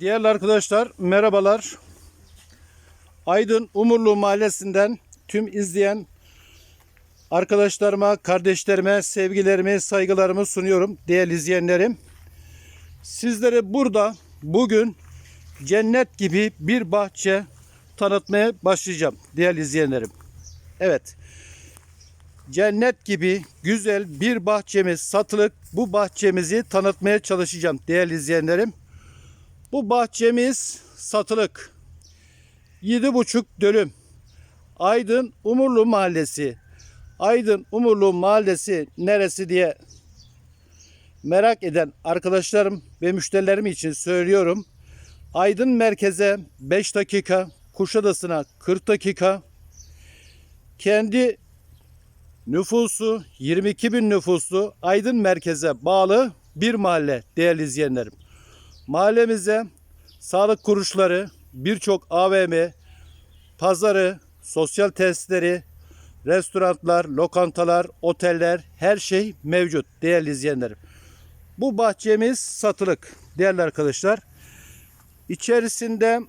Değerli arkadaşlar merhabalar. Aydın Umurlu Mahallesi'nden tüm izleyen arkadaşlarıma, kardeşlerime sevgilerimi, saygılarımı sunuyorum değerli izleyenlerim. Sizlere burada bugün cennet gibi bir bahçe tanıtmaya başlayacağım değerli izleyenlerim. Evet. Cennet gibi güzel bir bahçemiz satılık. Bu bahçemizi tanıtmaya çalışacağım değerli izleyenlerim. Bu bahçemiz satılık. 7,5 dönüm. Aydın Umurlu Mahallesi. Aydın Umurlu Mahallesi neresi diye merak eden arkadaşlarım ve müşterilerim için söylüyorum. Aydın merkeze 5 dakika, Kuşadası'na 40 dakika. Kendi nüfusu 22 bin nüfuslu Aydın merkeze bağlı bir mahalle değerli izleyenlerim. Mahallemize sağlık kuruluşları, birçok AVM, pazarı, sosyal tesisleri, restoranlar, lokantalar, oteller her şey mevcut değerli izleyenlerim. Bu bahçemiz satılık değerli arkadaşlar. İçerisinde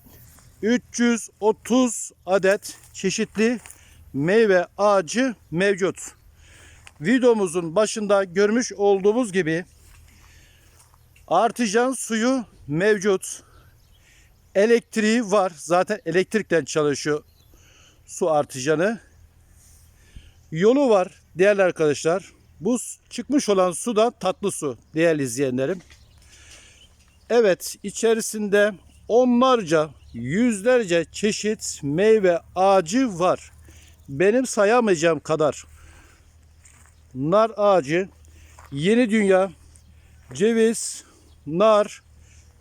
330 adet çeşitli meyve ağacı mevcut. Videomuzun başında görmüş olduğumuz gibi Artijan suyu mevcut. Elektriği var. Zaten elektrikten çalışıyor su artijanı. Yolu var değerli arkadaşlar. Bu çıkmış olan su da tatlı su değerli izleyenlerim. Evet içerisinde onlarca yüzlerce çeşit meyve ağacı var. Benim sayamayacağım kadar nar ağacı, yeni dünya, ceviz, nar,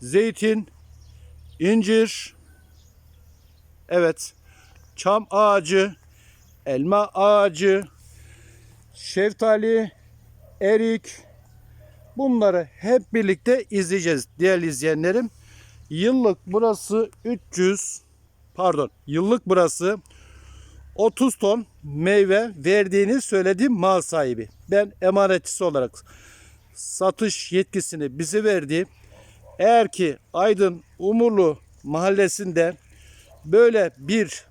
zeytin, incir, evet, çam ağacı, elma ağacı, şeftali, erik, bunları hep birlikte izleyeceğiz değerli izleyenlerim. Yıllık burası 300, pardon, yıllık burası 30 ton meyve verdiğini söyledi mal sahibi. Ben emanetçisi olarak satış yetkisini bize verdi. Eğer ki Aydın Umurlu mahallesinde böyle bir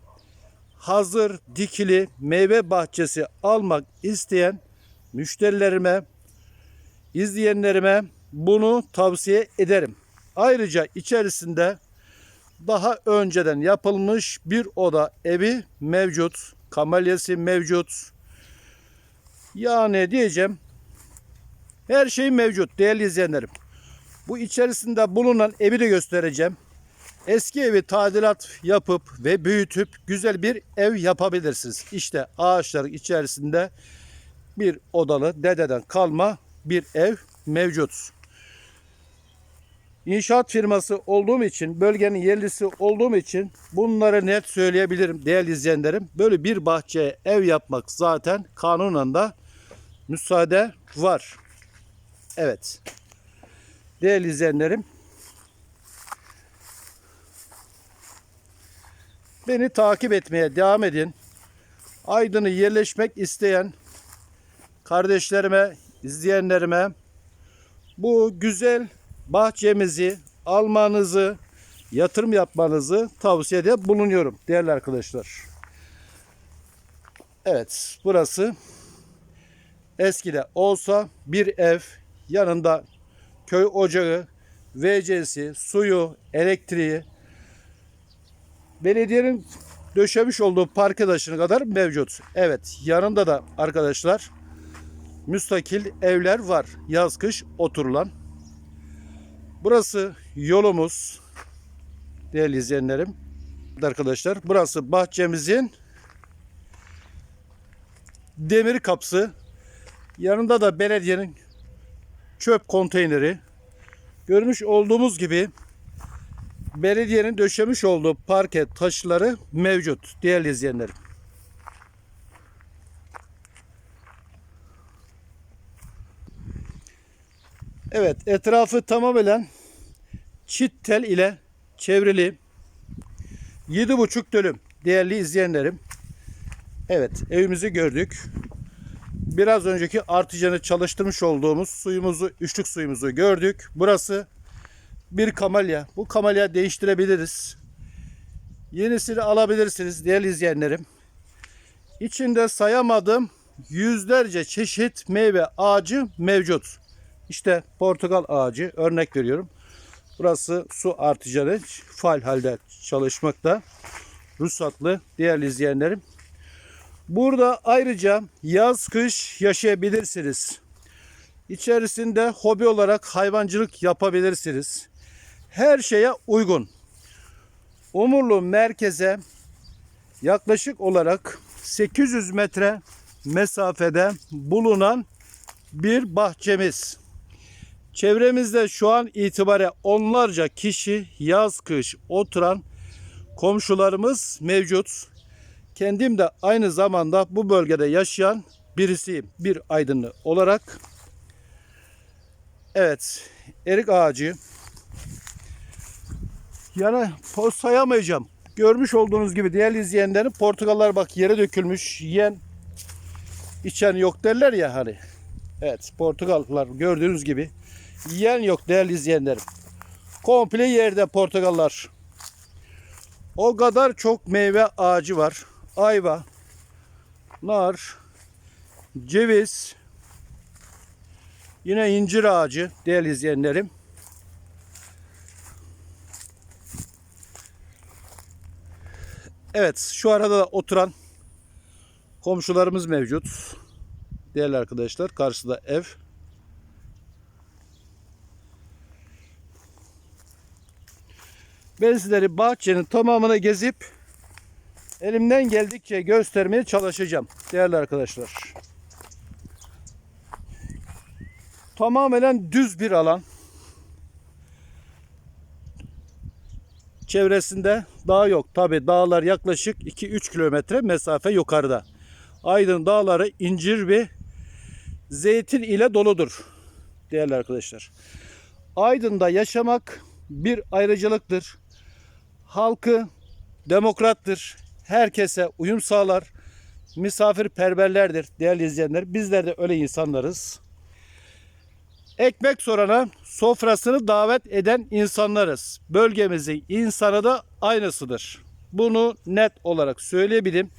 hazır dikili meyve bahçesi almak isteyen müşterilerime, izleyenlerime bunu tavsiye ederim. Ayrıca içerisinde daha önceden yapılmış bir oda evi mevcut. Kamalyesi mevcut. Yani diyeceğim her şey mevcut değerli izleyenlerim. Bu içerisinde bulunan evi de göstereceğim. Eski evi tadilat yapıp ve büyütüp güzel bir ev yapabilirsiniz. İşte ağaçların içerisinde bir odalı dededen kalma bir ev mevcut. İnşaat firması olduğum için, bölgenin yerlisi olduğum için bunları net söyleyebilirim değerli izleyenlerim. Böyle bir bahçeye ev yapmak zaten kanunen da müsaade var. Evet. Değerli izleyenlerim. Beni takip etmeye devam edin. Aydın'ı yerleşmek isteyen kardeşlerime, izleyenlerime bu güzel bahçemizi almanızı, yatırım yapmanızı tavsiyede bulunuyorum değerli arkadaşlar. Evet, burası eskide olsa bir ev, yanında köy ocağı, VC'si, suyu, elektriği, belediyenin döşemiş olduğu park taşına kadar mevcut. Evet, yanında da arkadaşlar müstakil evler var. Yaz kış oturulan. Burası yolumuz. Değerli izleyenlerim. Arkadaşlar burası bahçemizin demir kapısı. Yanında da belediyenin çöp konteyneri. Görmüş olduğumuz gibi belediyenin döşemiş olduğu parke taşları mevcut değerli izleyenlerim. Evet etrafı tamamen çit tel ile çevrili 7,5 dönüm değerli izleyenlerim. Evet evimizi gördük. Biraz önceki artıcanı çalıştırmış olduğumuz suyumuzu, üçlük suyumuzu gördük. Burası bir kamelya. Bu kamelya değiştirebiliriz. Yenisini alabilirsiniz değerli izleyenlerim. İçinde sayamadığım yüzlerce çeşit meyve ağacı mevcut. İşte portakal ağacı örnek veriyorum. Burası su artıcıları faal halde çalışmakta. Ruhsatlı değerli izleyenlerim. Burada ayrıca yaz kış yaşayabilirsiniz. İçerisinde hobi olarak hayvancılık yapabilirsiniz. Her şeye uygun. Umurlu merkeze yaklaşık olarak 800 metre mesafede bulunan bir bahçemiz. Çevremizde şu an itibariyle onlarca kişi yaz kış oturan komşularımız mevcut. Kendim de aynı zamanda bu bölgede yaşayan birisiyim. Bir aydınlı olarak. Evet. Erik ağacı. Yani po- sayamayacağım. Görmüş olduğunuz gibi değerli izleyenlerim portakallar bak yere dökülmüş. Yiyen içen yok derler ya hani. Evet portakallar gördüğünüz gibi yiyen yok değerli izleyenlerim. Komple yerde portakallar. O kadar çok meyve ağacı var. Ayva, nar, ceviz, yine incir ağacı değerli izleyenlerim. Evet şu arada da oturan komşularımız mevcut. Değerli arkadaşlar karşıda ev. Ben sizleri bahçenin tamamını gezip elimden geldikçe göstermeye çalışacağım değerli arkadaşlar. Tamamen düz bir alan. Çevresinde dağ yok. Tabi dağlar yaklaşık 2-3 kilometre mesafe yukarıda. Aydın dağları incir ve zeytin ile doludur değerli arkadaşlar. Aydın'da yaşamak bir ayrıcalıktır. Halkı demokrattır. Herkese uyum sağlar. Misafirperverlerdir değerli izleyenler. Bizler de öyle insanlarız. Ekmek sorana sofrasını davet eden insanlarız. Bölgemizin insanı da aynısıdır. Bunu net olarak söyleyebilirim.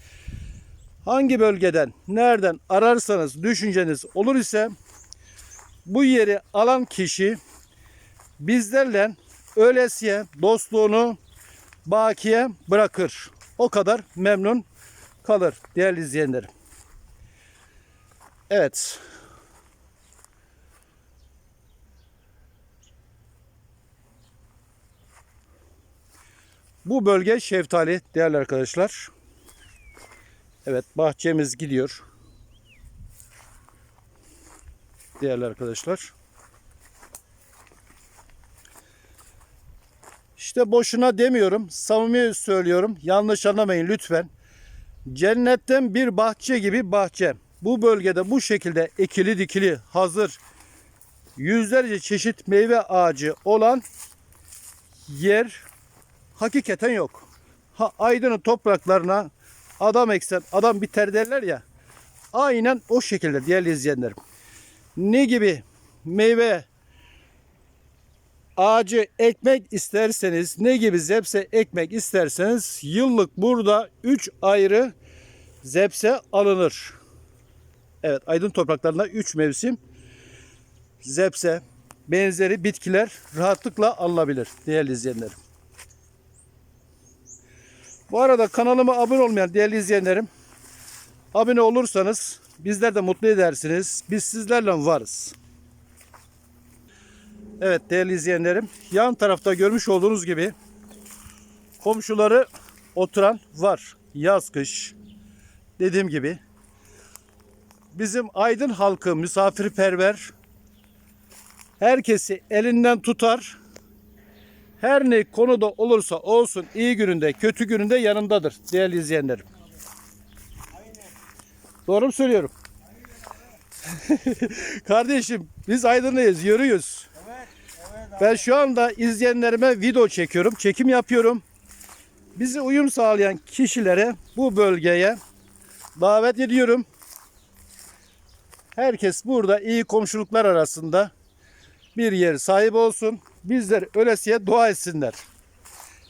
Hangi bölgeden, nereden ararsanız düşünceniz olur ise bu yeri alan kişi bizlerle öylesiye dostluğunu bakiye bırakır. O kadar memnun kalır değerli izleyenlerim. Evet. Bu bölge şeftali değerli arkadaşlar. Evet bahçemiz gidiyor. Değerli arkadaşlar. İşte boşuna demiyorum. Samimi söylüyorum. Yanlış anlamayın lütfen. Cennetten bir bahçe gibi bahçe. Bu bölgede bu şekilde ekili dikili hazır yüzlerce çeşit meyve ağacı olan yer hakikaten yok. Ha, Aydın'ın topraklarına adam eksen adam biter derler ya. Aynen o şekilde değerli izleyenlerim. Ne gibi meyve ağacı ekmek isterseniz ne gibi zepse ekmek isterseniz yıllık burada 3 ayrı zepse alınır. Evet Aydın topraklarında 3 mevsim zepse benzeri bitkiler rahatlıkla alınabilir değerli izleyenlerim. Bu arada kanalıma abone olmayan değerli izleyenlerim abone olursanız bizler de mutlu edersiniz. Biz sizlerle varız. Evet değerli izleyenlerim yan tarafta görmüş olduğunuz gibi komşuları oturan var. Yaz kış dediğim gibi bizim Aydın halkı misafirperver herkesi elinden tutar her ne konuda olursa olsun iyi gününde kötü gününde yanındadır değerli izleyenlerim. Doğru mu söylüyorum? Kardeşim biz Aydınlıyız, yürüyüz. Ben şu anda izleyenlerime video çekiyorum, çekim yapıyorum. Bizi uyum sağlayan kişilere bu bölgeye davet ediyorum. Herkes burada iyi komşuluklar arasında bir yer sahip olsun. bizler ölesiye dua etsinler.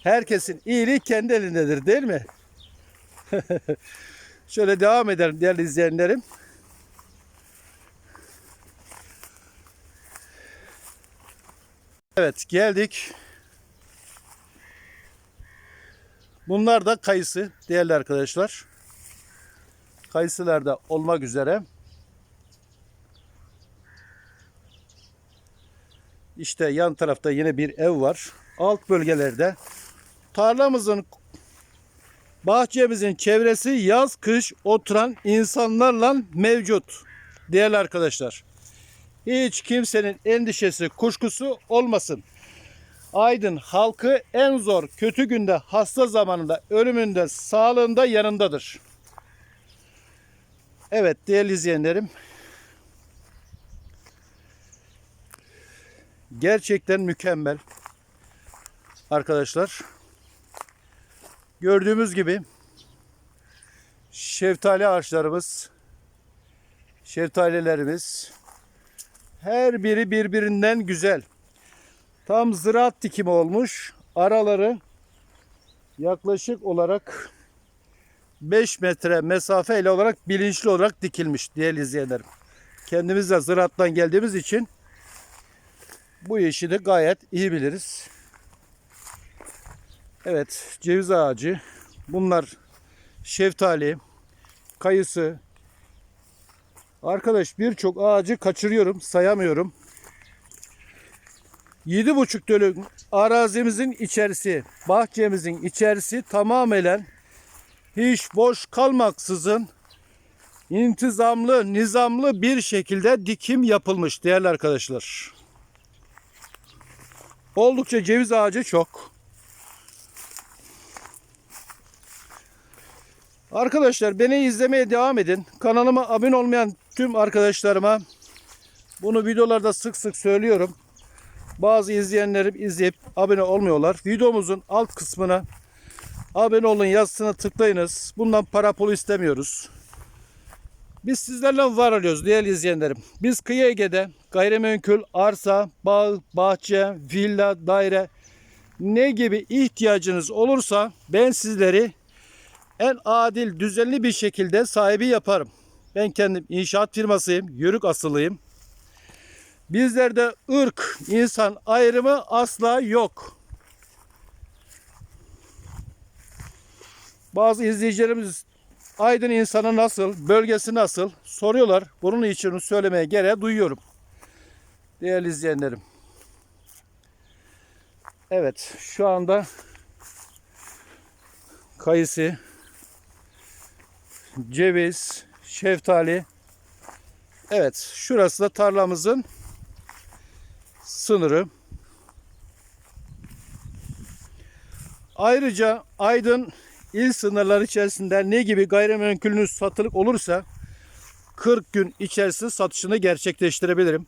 Herkesin iyiliği kendi elindedir değil mi? Şöyle devam edelim değerli izleyenlerim. Evet geldik. Bunlar da kayısı değerli arkadaşlar. Kayısılar da olmak üzere. İşte yan tarafta yine bir ev var. Alt bölgelerde tarlamızın bahçemizin çevresi yaz kış oturan insanlarla mevcut. Değerli arkadaşlar. Hiç kimsenin endişesi, kuşkusu olmasın. Aydın halkı en zor, kötü günde, hasta zamanında, ölümünde, sağlığında yanındadır. Evet değerli izleyenlerim. Gerçekten mükemmel. Arkadaşlar. Gördüğümüz gibi şeftali ağaçlarımız, şeftalilerimiz her biri birbirinden güzel. Tam ziraat dikimi olmuş. Araları yaklaşık olarak 5 metre mesafe ile olarak bilinçli olarak dikilmiş değerli izleyenlerim. Kendimiz de ziraattan geldiğimiz için bu işi de gayet iyi biliriz. Evet ceviz ağacı bunlar şeftali kayısı arkadaş birçok ağacı kaçırıyorum sayamıyorum. 7,5 dönüm arazimizin içerisi, bahçemizin içerisi tamamen hiç boş kalmaksızın intizamlı, nizamlı bir şekilde dikim yapılmış değerli arkadaşlar. Oldukça ceviz ağacı çok. Arkadaşlar beni izlemeye devam edin. Kanalıma abone olmayan tüm arkadaşlarıma bunu videolarda sık sık söylüyorum. Bazı izleyenlerim izleyip abone olmuyorlar. Videomuzun alt kısmına abone olun yazısına tıklayınız. Bundan para pul istemiyoruz. Biz sizlerle var oluyoruz değerli izleyenlerim. Biz Kıyı Ege'de gayrimenkul, arsa, bağ, bahçe, villa, daire ne gibi ihtiyacınız olursa ben sizleri en adil, düzenli bir şekilde sahibi yaparım. Ben kendim inşaat firmasıyım, yörük asılıyım. Bizlerde ırk, insan ayrımı asla yok. Bazı izleyicilerimiz Aydın insanı nasıl, bölgesi nasıl soruyorlar. Bunun için söylemeye gereği duyuyorum. Değerli izleyenlerim. Evet, şu anda kayısı, ceviz, şeftali. Evet, şurası da tarlamızın sınırı. Ayrıca Aydın il sınırları içerisinde ne gibi gayrimenkulünüz satılık olursa 40 gün içerisinde satışını gerçekleştirebilirim.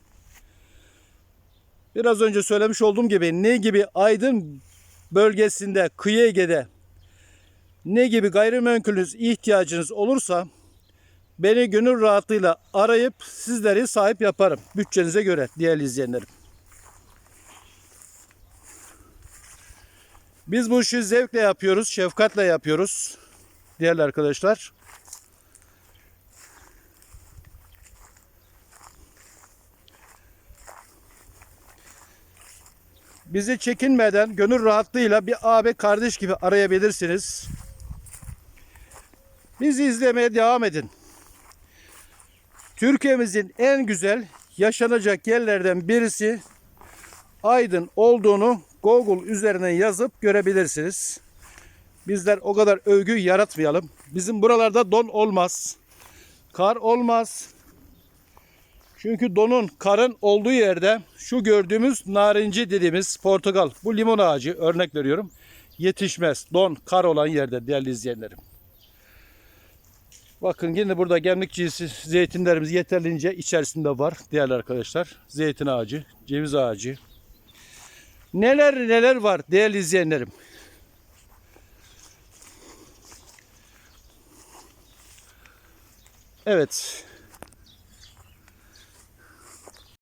Biraz önce söylemiş olduğum gibi ne gibi Aydın bölgesinde, kıyı Ege'de ne gibi gayrimenkulünüz ihtiyacınız olursa beni gönül rahatlığıyla arayıp sizleri sahip yaparım. Bütçenize göre değerli izleyenlerim. Biz bu işi zevkle yapıyoruz, şefkatle yapıyoruz. Değerli arkadaşlar. Bizi çekinmeden, gönül rahatlığıyla bir abi kardeş gibi arayabilirsiniz. Bizi izlemeye devam edin. Türkiye'mizin en güzel yaşanacak yerlerden birisi Aydın olduğunu Google üzerinden yazıp görebilirsiniz. Bizler o kadar övgü yaratmayalım. Bizim buralarda don olmaz. Kar olmaz. Çünkü donun, karın olduğu yerde şu gördüğümüz narinci dediğimiz portakal, bu limon ağacı örnek veriyorum. Yetişmez. Don, kar olan yerde değerli izleyenlerim. Bakın yine burada gemlik cinsi zeytinlerimiz yeterlince içerisinde var değerli arkadaşlar. Zeytin ağacı, ceviz ağacı. Neler neler var değerli izleyenlerim. Evet.